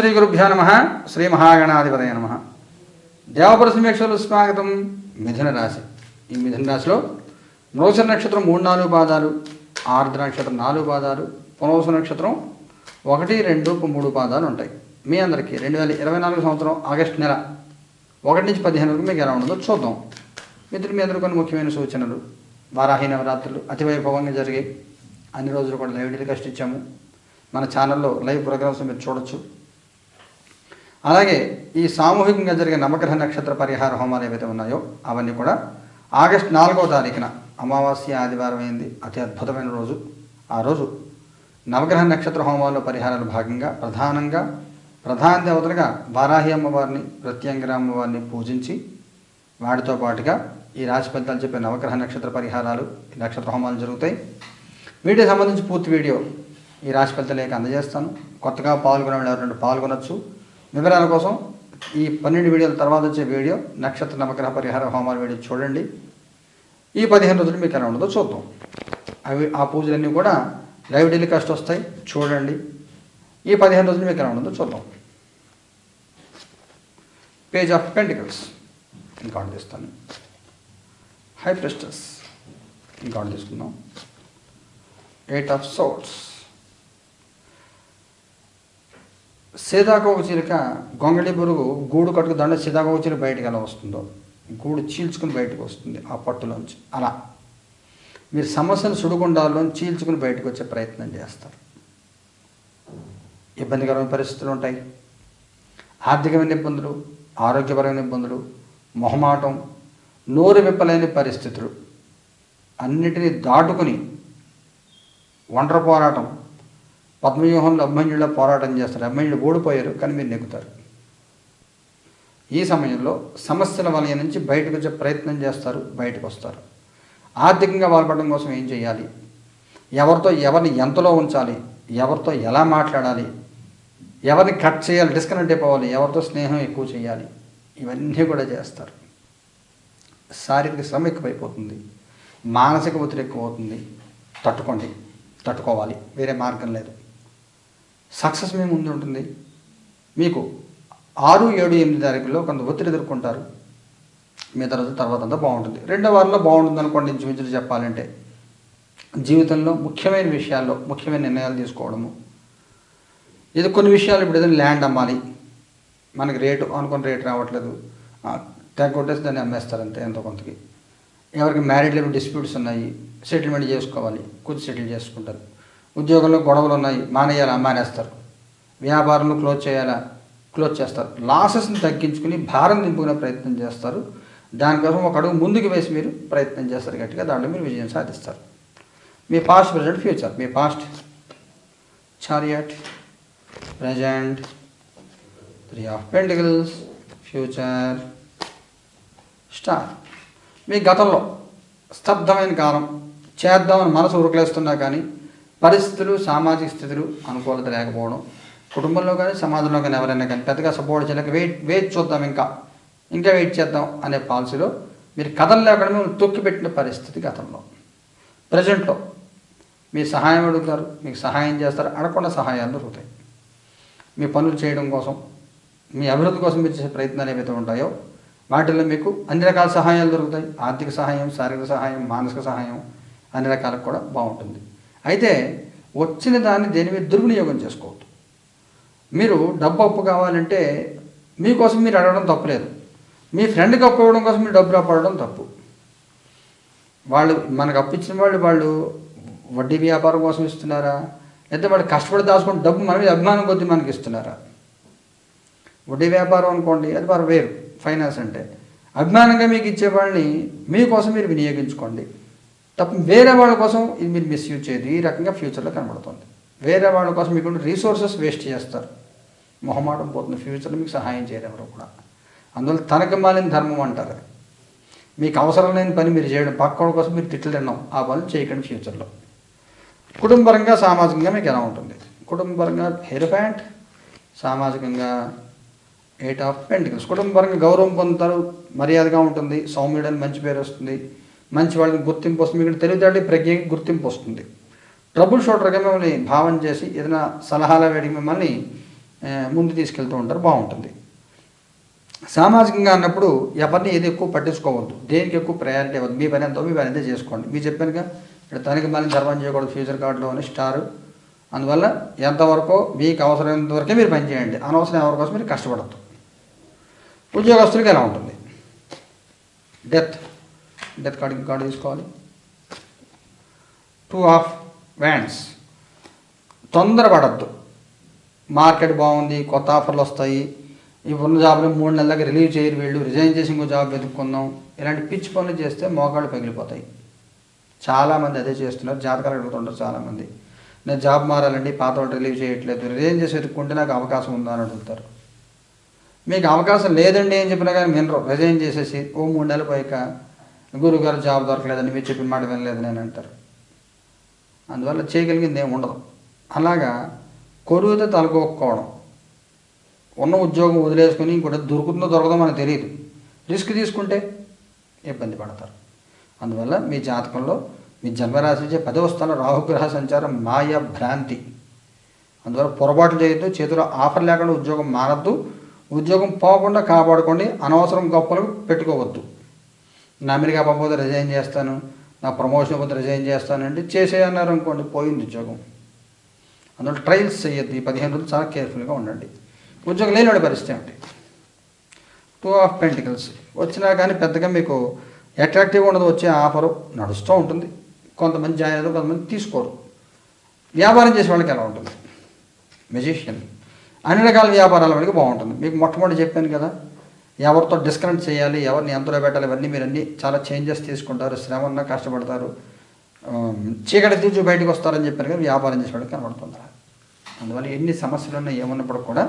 శ్రీ గురుభ్యో నమ శ్రీ మహాగణాధిపతయ నమ. దేవపుర సమీక్షలు స్వాగతం మిథున రాశి. ఈ మిథున రాశిలో మృగశిర నక్షత్రం మూడు నాలుగు పాదాలు ఆర్ద్ర నక్షత్రం నాలుగు పాదాలు పునవస నక్షత్రం ఒకటి రెండు మూడు పాదాలు ఉంటాయి. మీ అందరికీ రెండు వేల ఇరవై నాలుగు సంవత్సరం ఆగస్టు నెల ఒకటి నుంచి పదిహేను వరకు మీకు ఎలా ఉండదో చూద్దాం. మిత్రులు మీ అందరూ కొన్ని ముఖ్యమైన సూచనలు. వారాహి నవరాత్రులు అతి వైభవంగా జరిగాయి. అన్ని రోజులు కూడా లైవ్ టెలికాస్ట్ ఇచ్చాము. మన ఛానల్లో లైవ్ ప్రోగ్రామ్స్ మీరు చూడొచ్చు. అలాగే ఈ సామూహికంగా జరిగే నవగ్రహ నక్షత్ర పరిహార హోమాలు ఏవైతే ఉన్నాయో అవన్నీ కూడా ఆగస్ట్ నాలుగవ తారీఖున అమావాస్య ఆదివారం అయింది. అతి అద్భుతమైన రోజు. ఆ రోజు నవగ్రహ నక్షత్ర హోమాల్లో పరిహారాల భాగంగా ప్రధానంగా ప్రధాన దేవతలుగా వారాహి అమ్మవారిని ప్రత్యంగిర అమ్మవారిని పూజించి వాటితో పాటుగా ఈ రాశి ఫలితాలు చెప్పే నవగ్రహ నక్షత్ర పరిహారాలు ఈ నక్షత్ర హోమాలు జరుగుతాయి. వీటికి సంబంధించి పూర్తి వీడియో ఈ రాశి ఫలితాలు అందజేస్తాను. కొత్తగా పాల్గొనే వాళ్ళు ఎవరైనా పాల్గొనొచ్చు. వివరాల కోసం ఈ పన్నెండు వీడియోల తర్వాత వచ్చే వీడియో నక్షత్ర నవగ్రహ పరిహార హోమాల వీడియో చూడండి. ఈ పదిహేను రోజులు మీకు ఎలా ఉండదో చూద్దాం. అవి ఆ పూజలన్నీ కూడా లైవ్ టెలికాస్ట్ వస్తాయి. చూడండి. ఈ పదిహేను రోజులు మీకు ఎలా ఉండదో చూద్దాం. Page of pentacles. ఇంకా తీస్తాను. హై ప్రెస్టస్ ఇంకా తీసుకుందాం. ఎయిట్ ఆఫ్ సోట్స్ సీతాకోక చిలుక గొంగళి పురుగు గూడు కట్టుకు దండ సీతాకోక చిలుక బయటకు ఎలా వస్తుందో. గూడు చీల్చుకుని బయటకు వస్తుంది ఆ పట్టులోంచి. అలా. మీరు సమస్యను సుడిగుండాల్లో చీల్చుకుని బయటకు వచ్చే ప్రయత్నం చేస్తారు. ఇబ్బందికరమైన పరిస్థితులు ఉంటాయి. ఆర్థికమైన ఇబ్బందులు ఆరోగ్యపరమైన ఇబ్బందులు మొహమాటం నోరు విప్పలేని పరిస్థితులు అన్నిటినీ దాటుకుని ఒంటరి పోరాటం పద్మవ్యూహంలో అభిమన్యుల్లో పోరాటం చేస్తారు. అభిమన్యుడు ఓడిపోయారు కానీ మీరు నెగ్గుతారు. ఈ సమయంలో సమస్యల వలయ నుంచి బయటకు వచ్చే ప్రయత్నం చేస్తారు బయటకు వస్తారు. ఆర్థికంగా బాధపడడం కోసం ఏం చేయాలి? ఎవరితో ఎవరిని ఎంతలో ఉంచాలి? ఎవరితో ఎలా మాట్లాడాలి? ఎవరిని కట్ చేయాలి? డిస్కనెక్ట్ అయిపోవాలి? ఎవరితో స్నేహం ఎక్కువ చేయాలి? ఇవన్నీ కూడా చేస్తారు. శారీరక శ్రమ ఎక్కువైపోతుంది. మానసిక ఒత్తిడి ఎక్కువ అవుతుంది తట్టుకోండి. తట్టుకోవాలి. వేరే మార్గం లేదు. సక్సెస్ మీ ముందు ఉంటుంది. మీకు ఆరు ఏడు ఎనిమిది తారీఖుల్లో కొంత ఒత్తిడి ఎదుర్కొంటారు. మిగతా రోజు తర్వాత అంతా బాగుంటుంది. రెండో వారంలో బాగుంటుంది అనుకోండి ఇంచుమించు చెప్పాలంటే. జీవితంలో ముఖ్యమైన విషయాల్లో ముఖ్యమైన నిర్ణయాలు తీసుకోవడము. ఇది కొన్ని విషయాలు ఇప్పుడు ఏదైనా ల్యాండ్ అమ్మాలి. మనకి రేటు అనుకున్న రేటు రావట్లేదు. ఆ, తెగ కొట్టేసి దాన్ని అమ్మేస్తారు అంతే ఎంతో కొంతకి. ఎవరికి మ్యారీడ్ లెవెల్ డిస్ప్యూట్స్ ఉన్నాయి. సెటిల్మెంట్ చేసుకోవాలి. కుది సెటిల్ చేసుకుంటారు. ఉద్యోగంలో గొడవలు ఉన్నాయి మానేయాలా మానేస్తారు. వ్యాపారంలో క్లోజ్ చేయాలా క్లోజ్ చేస్తారు. లాసెస్ని తగ్గించుకుని భారం దింపుకునే ప్రయత్నం చేస్తారు. దానికోసం ఒక అడుగు ముందుకు వేసి మీరు ప్రయత్నం చేస్తారు గట్టిగా దాంట్లో మీరు విజయం సాధిస్తారు. మీ past present future me past. Chariot present three of pentacles future star. మీ గతంలో స్తబ్దమైన కాలం చేద్దామని మనసు ఉరుకులేస్తున్నా కానీ పరిస్థితులు సామాజిక స్థితులు అనుకూలత లేకపోవడం కుటుంబంలో కానీ సమాజంలో కానీ ఎవరైనా కానీ పెద్దగా సపోర్ట్ చేయలేక వెయిట్ వెయిట్ చూద్దాం ఇంకా. ఇంకా వెయిట్ చేద్దాం అనే పాలసీలో మీరు కథలు లేకుండా మిమ్మల్ని తొక్కిపెట్టిన పరిస్థితి గతంలో. ప్రజెంట్లో మీ సహాయం అడుగుతారు మీకు సహాయం చేస్తారు అడగకుండా సహాయాలు దొరుకుతాయి. మీ పనులు చేయడం కోసం మీ అభివృద్ధి కోసం మీరు చేసే ప్రయత్నాలు ఏవైతే ఉంటాయో వాటిల్లో మీకు అన్ని రకాల సహాయాలు దొరుకుతాయి. ఆర్థిక సహాయం శారీరక సహాయం మానసిక సహాయం అన్ని రకాలకు కూడా బాగుంటుంది. అయితే వచ్చిన దాన్ని దేని మీద దుర్వినియోగం చేసుకోవద్దు. మీరు డబ్బు అప్పు కావాలంటే మీకోసం మీరు అడగడం తప్పులేదు. మీ ఫ్రెండ్కి అప్పు ఇవ్వడం కోసం మీరు డబ్బులు అప్పడడం తప్పు. వాళ్ళు మనకు అప్పించిన వాళ్ళు వాళ్ళు వడ్డీ వ్యాపారం కోసం ఇస్తున్నారా? లేదా వాళ్ళు కష్టపడి దాచుకుని డబ్బు మన మీద అభిమానం కొద్ది మనకి ఇస్తున్నారా? వడ్డీ వ్యాపారం అనుకోండి అది వారు వేరు ఫైనాన్స్ అంటే అభిమానంగా మీకు ఇచ్చే వాళ్ళని మీకోసం మీరు వినియోగించుకోండి. తప్ప. వేరే వాళ్ళ కోసం ఇది మీరు మిస్యూజ్ చేయదు ఈ రకంగా ఫ్యూచర్లో కనబడుతుంది. వేరే వాళ్ళ కోసం మీకు రీసోర్సెస్ వేస్ట్ చేస్తారు. మొహమాటం పోతుంది. ఫ్యూచర్లో మీకు సహాయం చేయరు ఎవరు కూడా. అందువల్ల తనకు మాలిన ధర్మం అంటారు. మీకు అవసరం లేని పని మీరు చేయడం. పక్కోడి కోసం మీరు తిట్లు తినడం. ఆ పనులు చేయకండి ఫ్యూచర్లో కుటుంబపరంగా సామాజికంగా మీకు ఎలా ఉంటుంది? కుటుంబపరంగా హెయిర్ ప్యాంట్ సామాజికంగా ఎయిట్ ఆఫ్ పెంటికల్స్ కుటుంబపరంగా గౌరవం పొందుతారు. మర్యాదగా ఉంటుంది. సౌమ్యుడని మంచి పేరు వస్తుంది. మంచి వాళ్ళకి గుర్తింపు వస్తుంది. మీకు తెలివితేటలు ప్రజ్ఞకి గుర్తింపు వస్తుంది. ట్రబుల్ షోటర్గా మిమ్మల్ని భావన చేసి ఏదైనా సలహాల వేడికి మిమ్మల్ని ముందు తీసుకెళ్తూ ఉంటారు. బాగుంటుంది. సామాజికంగా అన్నప్పుడు ఎవరిని ఏది ఎక్కువ పట్టించుకోవద్దు. దేనికి ఎక్కువ ప్రయారిటీ అవ్వద్దు మీ పని ఎంతో మీ పని అంతే చేసుకోండి. మీరు చెప్పానుగా ఇక్కడ తనకి మళ్ళీ ధర్మం చేయకూడదు ఫ్యూచర్ కార్డులో అని స్టార్. అందువల్ల ఎంతవరకు మీకు అవసరమైనంత వరకే మీరు పని చేయండి. అనవసరం ఎవరి కోసం మీరు కష్టపడద్దు. ఉద్యోగస్తులకి ఎలా ఉంటుంది? డెత్ డెత్ కార్డు కార్డు తీసుకోవాలి. టూ ఆఫ్ వ్యాండ్స్ తొందరపడద్దు. మార్కెట్ బాగుంది కొత్త ఆఫర్లు వస్తాయి. ఇప్పుడున్న ఉన్న జాబ్ని మూడు నెలలకి రిలీవ్ చేయరు వీళ్ళు. రిజైన్ చేసి ఇంకో జాబ్ వెతుక్కుందాం. ఇలాంటి పిచ్చి పనులు చేస్తే మోకాళ్ళు పగిలిపోతాయి. చాలామంది అదే చేస్తున్నారు. జాతకాలు అడుగుతుంటారు చాలామంది. నేను జాబ్ మారాలండి పాత వాళ్ళు రిలీవ్ చేయట్లేదు. రిజైన్ చేసి వెతుక్కుంటే నాకు అవకాశం ఉందా అని అడుగుతారు. మీకు అవకాశం లేదండి అని చెప్పినా కానీ వినరు. రిజైన్ చేసేసి ఓ మూడు నెలలు పోయాక గురుగారు జాబ్ దొరకలేదని మీరు చెప్పిన మాట వినలేదు నేను అంటారు. అందువల్ల చేయగలిగింది ఏమి ఉండదు. అలాగా కొరువుతో తలకొక్కోవడం. ఉన్న ఉద్యోగం వదిలేసుకొని ఇంకోటి దొరుకుతుందో దొరకదో మనకు తెలియదు. రిస్క్ తీసుకుంటే ఇబ్బంది పడతారు. అందువల్ల మీ జాతకంలో మీ జన్మరాశి నుంచి పదవ స్థానం రాహుగ్రహ సంచారం మాయ భ్రాంతి. అందువల్ల పొరపాట్లు చేయొద్దు చేతిలో ఆఫర్ లేకుండా ఉద్యోగం మారద్దు. ఉద్యోగం పోకుండా కాపాడుకోండి అనవసరం గొప్పలు పెట్టుకోవద్దు. నా అమెరికా పంపకపోతే రిజైన్ చేస్తాను నా ప్రమోషన్ పోతే రిజైన్ చేస్తానంటే చేసేయన్నారు అనుకోండి పోయింది ఉద్యోగం. అందువల్ల ట్రయల్స్ చేయొద్దు ఈ పదిహేను రోజులు చాలా కేర్ఫుల్గా ఉండండి. ఉద్యోగం లేనివాడి పరిస్థితి ఏమిటి? టూ ఆఫ్ పెంటికల్స్ వచ్చినా కానీ పెద్దగా మీకు అట్రాక్టివ్గా ఉండదు వచ్చే ఆఫరు నడుస్తూ ఉంటుంది. కొంతమంది జాయిన్ అవుతారు కొంతమంది తీసుకోరు. వ్యాపారం చేసే వాళ్ళకి ఎలా ఉంటుంది? మెజిషియన్ అన్ని రకాల వ్యాపారాల వాళ్ళకి బాగుంటుంది. మీకు మొట్టమొదటి చెప్పాను కదా ఎవరితో డిస్కనెక్ట్ చేయాలి ఎవరిని ఎంతలో పెట్టాలి ఇవన్నీ మీరు అన్నీ చాలా చేంజెస్ తీసుకుంటారు శ్రమ ఉన్నా కష్టపడతారు చీకటి తీర్చి బయటకు వస్తారని చెప్పారు కదా వ్యాపారం చేసేవాడికి కనబడుతుంది అందువల్ల ఎన్ని సమస్యలు ఉన్నా ఏమున్నప్పుడు కూడా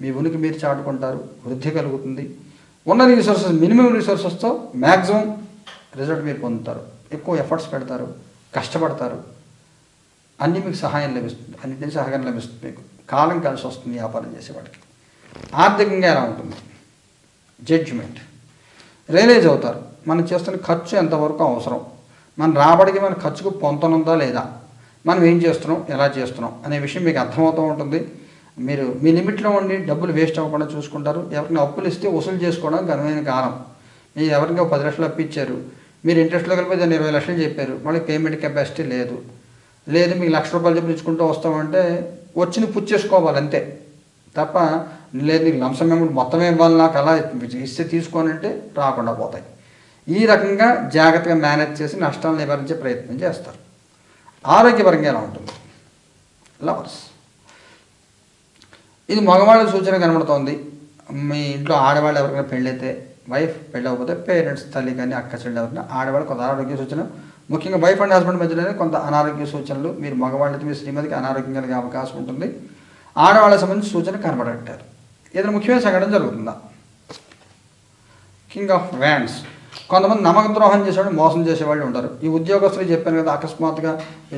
మీ ఉనికి మీరు చాటుకుంటారు వృద్ధి కలుగుతుంది. ఉన్న రిసోర్సెస్ మినిమం రీసోర్సెస్తో మ్యాక్సిమం రిజల్ట్ మీరు పొందుతారు. ఎక్కువ ఎఫర్ట్స్ పెడతారు కష్టపడతారు. అన్నీ మీకు సహాయం లభిస్తుంది అన్నింటినీ సహాయం లభిస్తుంది మీకు. కాలం కలిసి వస్తుంది వ్యాపారం చేసేవాడికి ఆర్థికంగా ఎలా ఉంటుంది? జడ్జిమెంట్. రియలైజ్ అవుతారు. మనం చేస్తున్న ఖర్చు ఎంతవరకు అవసరం? మన రాబడికి మన ఖర్చుకు పొంతనుందా లేదా? మనం ఏం చేస్తున్నాం? ఎలా చేస్తున్నాం? అనే విషయం మీకు అర్థమవుతూ ఉంటుంది. మీరు మీ లిమిట్లో ఉండి డబ్బులు వేస్ట్ అవ్వకుండా చూసుకుంటారు. ఎవరికైనా అప్పులు ఇస్తే వసూలు చేసుకోవడం ఘనమైన కాలం మీరు ఎవరికి ఒక పది లక్షలు అప్పు ఇచ్చారు. మీరు ఇంట్రెస్ట్లో కలిపి దాన్ని ఇరవై లక్షలు చెప్పారు. మళ్ళీ పేమెంట్ కెపాసిటీ లేదు. లేదు మీకు లక్ష రూపాయలు చెప్పి ఇచ్చుకుంటూ వస్తామంటే వచ్చిన పుచ్చేసుకోవాలి అంతే. తప్ప లేదు నీకు లంసం అమౌంట్ మొత్తం ఇవ్వాలి నాకు? అలా ఇస్తే తీసుకోనంటే రాకుండా పోతాయి. ఈ రకంగా జాగ్రత్తగా మేనేజ్ చేసి నష్టాలను నివారించే ప్రయత్నం చేస్తారు. ఆరోగ్యపరంగా ఎలా ఉంటుంది? లవర్స్. ఇది మగవాళ్ళ సూచన కనబడుతోంది. మీ ఇంట్లో ఆడవాళ్ళు ఎవరికైనా పెళ్ళైతే వైఫ్ పెళ్ళి అవ్వకపోతే పేరెంట్స్ తల్లి కానీ అక్క చెల్లి ఎవరైనా ఆడవాళ్ళు కొంత ఆరోగ్య సూచన. ముఖ్యంగా వైఫ్ అండ్ హస్బెండ్ మధ్యలోనే కొంత అనారోగ్య సూచనలు. మీరు మగవాళ్ళకి మీ శ్రీమతికి అనారోగ్యం కలిగే అవకాశం ఉంటుంది. ఆడవాళ్ళకి సంబంధించి సూచన కనబడట్టారు. ఏదైనా ముఖ్యమైన సంఘటన జరుగుతుందా? కింగ్ ఆఫ్ వ్యాండ్స్ కొంతమంది నమ్మక ద్రోహం చేసేవాళ్ళు మోసం చేసేవాళ్ళు ఉంటారు. ఈ ఉద్యోగస్తులు చెప్పాను కదా అకస్మాత్తుగా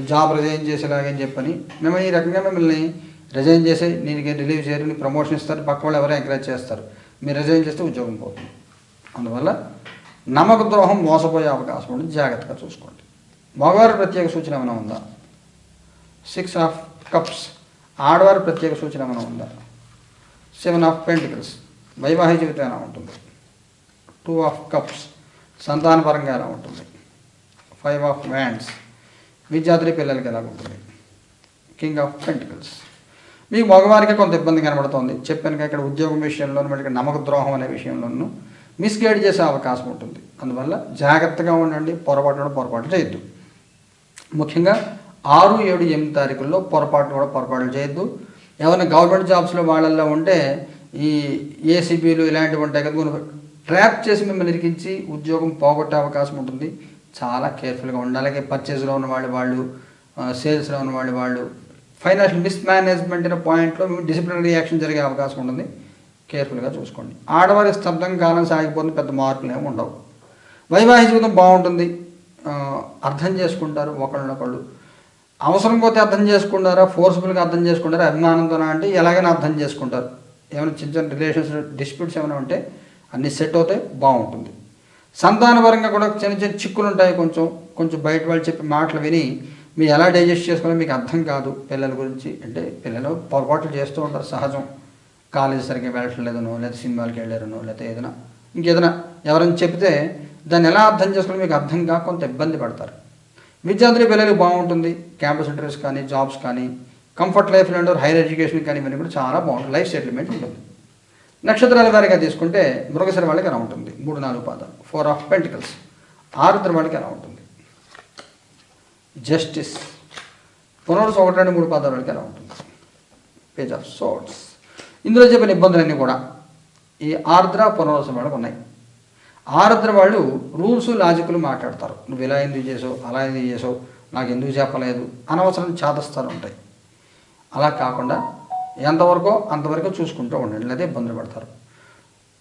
జాబ్ రిజైన్ చేసేలాగని చెప్పని మిమ్మల్ని ఈ రకంగా మిమ్మల్ని రిజైన్ చేసి నేను రిలీవ్ చేయరు నీ ప్రమోషన్ ఇస్తారు పక్క వాళ్ళు ఎవరైనా ఎంకరేజ్ చేస్తారు. మీరు రిజైన్ చేస్తే ఉద్యోగం పోతుంది. అందువల్ల నమ్మక ద్రోహం మోసపోయే అవకాశం ఉంటుంది జాగ్రత్తగా చూసుకోండి. మగవారి ప్రత్యేక సూచన ఏమైనా ఉందా? సిక్స్ ఆఫ్ కప్స్ ఆడవారి ప్రత్యేక సూచన ఏమైనా ఉందా? సెవెన్ ఆఫ్ పెంటికల్స్ వైవాహిక జీవితం ఎలా ఉంటుంది? టూ ఆఫ్ కప్స్ సంతానపరంగా ఎలా ఉంటుంది? ఫైవ్ ఆఫ్ వ్యాండ్స్ విద్యార్థి పిల్లలకి ఎలా ఉంటుంది? కింగ్ ఆఫ్ పెంటికల్స్ మీకు మగవారికి కొంత ఇబ్బంది కనబడుతోంది. చెప్పాను కదా ఇక్కడ ఉద్యోగం విషయంలోనూ మళ్ళీ నమ్మక ద్రోహం అనే విషయంలోనూ మిస్గైడ్ చేసే అవకాశం ఉంటుంది. అందువల్ల జాగ్రత్తగా ఉండండి పొరపాటు పొరపాటు చేయొద్దు. ముఖ్యంగా ఆరు ఏడు ఎనిమిది తారీఖుల్లో పొరపాటు కూడా పొరపాట్లు చేయొద్దు. ఎవరైనా గవర్నమెంట్ జాబ్స్లో వాళ్ళల్లో ఉంటే ఈ ఏసీబీలు ఇలాంటివి ఉంటాయి కదా ట్రాప్ చేసి మిమ్మల్ని ఇరికించి ఉద్యోగం పోగొట్టే అవకాశం ఉంటుంది. చాలా కేర్ఫుల్గా ఉండాలి. అలాగే పర్చేస్లో ఉన్న వాళ్ళు వాళ్ళు సేల్స్లో ఉన్న వాళ్ళు వాళ్ళు ఫైనాన్షియల్ మిస్ మేనేజ్మెంట్ అనే పాయింట్లో మీకు డిసిప్లినరీ యాక్షన్ జరిగే అవకాశం ఉంటుంది. కేర్ఫుల్గా చూసుకోండి. ఆడవారి స్తబ్దం కాలం సాగిపోతుంది. పెద్ద మార్పులు ఏమి ఉండవు. వైవాహిక జీవితం బాగుంటుంది. అర్థం చేసుకుంటారు. ఒకళ్ళనొకళ్ళు అవసరం పోతే అర్థం చేసుకుంటారా? ఫోర్స్ఫుల్గా అర్థం చేసుకుంటారా? అభిమానంతోనా అంటే ఎలాగైనా అర్థం చేసుకుంటారు. ఏమైనా చిన్న చిన్న రిలేషన్స్ డిస్ప్యూట్స్ ఏమైనా ఉంటే అన్నీ సెట్ అవుతాయి బాగుంటుంది. సంతానపరంగా కూడా చిన్న చిన్న చిక్కులు ఉంటాయి కొంచెం. కొంచెం బయట వాళ్ళు చెప్పే మాటలు విని మీరు ఎలా డైజెస్ట్ చేసుకోవాలో మీకు అర్థం కాదు పిల్లల గురించి. అంటే పిల్లలు పొరపాట్లు చేస్తూ ఉంటారు సహజం. కాలేజ్ సరిగ్గా వెళ్ళట్లేదనో లేదా సినిమాలకి వెళ్ళారనో లేకపోతే ఏదైనా. ఇంకేదైనా ఎవరైనా చెప్తే దాన్ని ఎలా అర్థం చేసుకోవాలో మీకు అర్థం కాక కొంత ఇబ్బంది పడతారు. విద్యార్థులు పిల్లలకి బాగుంటుంది. క్యాంపస్ ఇంటర్వ్యూస్ కానీ జాబ్స్ కానీ comfort life and higher education కానీ ఇవన్నీ కూడా చాలా బాగుంటుంది లైఫ్ సెటిల్మెంట్ ఉంటుంది. నక్షత్రాల వారిగా తీసుకుంటే మృగశిర వాళ్ళకి ఎలా ఉంటుంది. మూడు నాలుగు పాదాలు. ఫోర్ ఆఫ్ పెంటికల్స్ ఆరుద్ర వాళ్ళకి ఎలా ఉంటుంది. జస్టిస్ పునరుసు ఒకటి రెండు మూడు పాదాల వాళ్ళకి ఎలా ఉంటుంది. పేజ్ ఆఫ్ సోట్స్ ఇందులో చెప్పిన ఇబ్బందులన్నీ కూడా ఈ ఆర్ద్ర పునరుసం వాళ్ళకు ఉన్నాయి. ఆరుద్ర వాళ్ళు రూల్స్ లాజిక్లు మాట్లాడతారు. నువ్వు ఇలా ఎందుకు చేసావు? అలా ఎందుకు చేసావు? నాకు ఎందుకు చెప్పలేదు? అనవసరం చేతస్తారు ఉంటాయి. అలా కాకుండా ఎంతవరకో అంతవరకు చూసుకుంటూ ఉండండి లేదా ఇబ్బందులు పడతారు.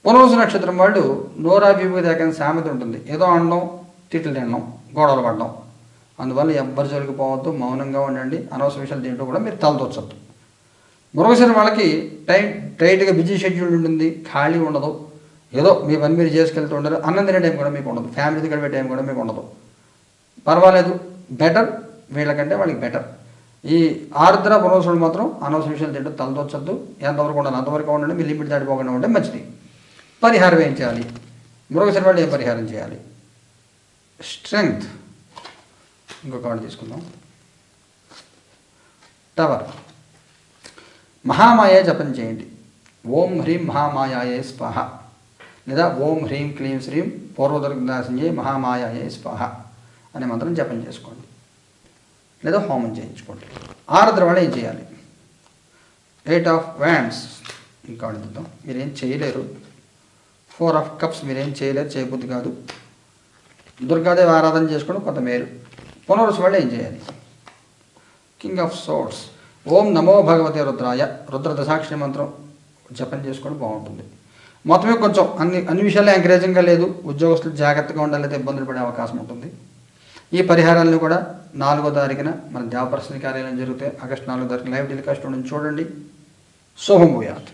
పునర్వసు నక్షత్రం వాళ్ళు నోరా సామెత ఉంటుంది. ఏదో అనడం తిట్లు తినడం గొడవలు పడడం. అందువల్ల ఎవ్వరి జోలికి పోవద్దు మౌనంగా ఉండండి. అనవసర విషయాలు తింటూ కూడా మీరు తలదొచ్చద్దు మృగశిర వాళ్ళకి టైం టైట్గా బిజీ షెడ్యూల్ ఉంటుంది. ఖాళీ ఉండదు. ఏదో మీ పని మీరు చేసుకెళ్తూ ఉండరు అన్నం తినే టైం కూడా మీకు ఉండదు. ఫ్యామిలీ గడిపే టైం కూడా మీకు ఉండదు. పర్వాలేదు. బెటర్ వీళ్ళకంటే వాళ్ళకి బెటర్ ఈ ఆర్ద్ర పునవసరులు మాత్రం అనవసర విషయాలు తింటూ తలదొచ్చద్దు. ఎంతవరకు ఉండాలి అంతవరకు ఉండండి. మీ లిమిట్ దాటిపోకుండా ఉంటే మంచిది. పరిహారం ఏం చేయాలి? మృగశిర వాళ్ళు ఏం పరిహారం చేయాలి? స్ట్రెంగ్త్ ఇంకొక కార్డు తీసుకుందాం. టవర్ మహామాయ జపం చేయండి. ఓం హ్రీం మహామాయాయే స్వాహ. లేదా ఓం హ్రీం క్లీం శ్రీం పూర్వదుర్గదాసింజే మహామాయాయే స్వాహ అనే మంత్రం జపం చేసుకోండి. లేదా హోమం చేయించుకోండి. ఆరుద్ర వాళ్ళు ఏం చేయాలి? Eight of wands. ఇంకా అడుగుతాం మీరేం చేయలేరు. ఫోర్ ఆఫ్ కప్స్ మీరేం చేయలేరు చేయబుద్ధి కాదు. దుర్గాదేవి ఆరాధన చేసుకోవడం కొంత మేలు. పునరుసు వాళ్ళు ఏం చేయాలి? కింగ్ ఆఫ్ సోర్స్ ఓం నమో భగవతే రుద్రాయ. రుద్ర దశాక్షరి మంత్రం జపం చేసుకోవడం బాగుంటుంది. మొత్తమే కొంచెం అన్ని అన్ని విషయాలు ఎంకరేజింగ్గా లేదు. ఉద్యోగస్తులు జాగ్రత్తగా ఉండాలైతే ఇబ్బందులు పడే అవకాశం ఉంటుంది. ఈ పరిహారాలను కూడా నాలుగో తారీఖున మన దేవప్రసన్న కార్యాలయం జరిగితే ఆగస్టు నాలుగో తారీఖు లైవ్ టెలికాస్ట్ ఉండి చూడండి. శుభం భూయాత్.